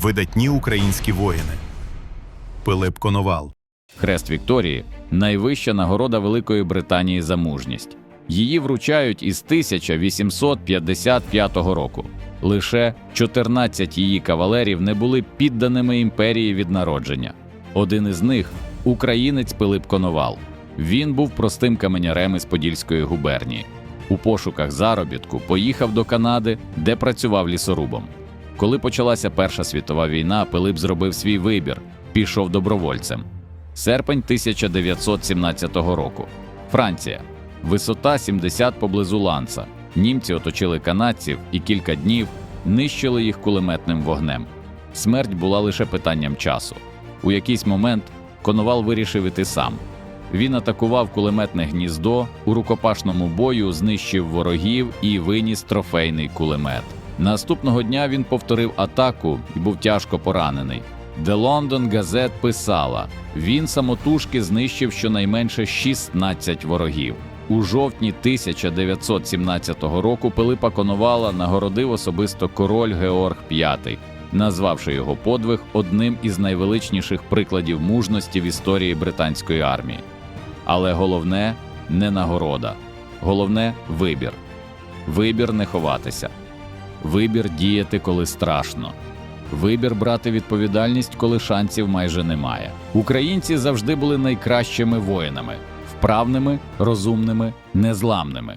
видатні українські воїни. Пилип Коновал, Хрест Вікторії найвища нагорода Великої Британії за мужність. Її вручають із 1855 року. Лише 14 її кавалерів не були підданими імперії від народження. Один із них українець Пилип Коновал. Він був простим каменярем із Подільської губернії. У пошуках заробітку поїхав до Канади, де працював лісорубом. Коли почалася Перша світова війна, Пилип зробив свій вибір, пішов добровольцем. Серпень 1917 року. Франція. Висота 70 поблизу Ланса. Німці оточили канадців і кілька днів нищили їх кулеметним вогнем. Смерть була лише питанням часу. У якийсь момент Коновал вирішив іти сам. Він атакував кулеметне гніздо, у рукопашному бою знищив ворогів і виніс трофейний кулемет. Наступного дня він повторив атаку і був тяжко поранений. The London Gazette писала: він самотужки знищив щонайменше 16 ворогів. У жовтні 1917 року Пилипа Коновала нагородив особисто король Георг V, назвавши його подвиг одним із найвеличніших прикладів мужності в історії британської армії. Але головне не нагорода, головне вибір. Вибір не ховатися, вибір діяти, коли страшно. Вибір брати відповідальність, коли шансів майже немає. Українці завжди були найкращими воїнами, вправними, розумними, незламними.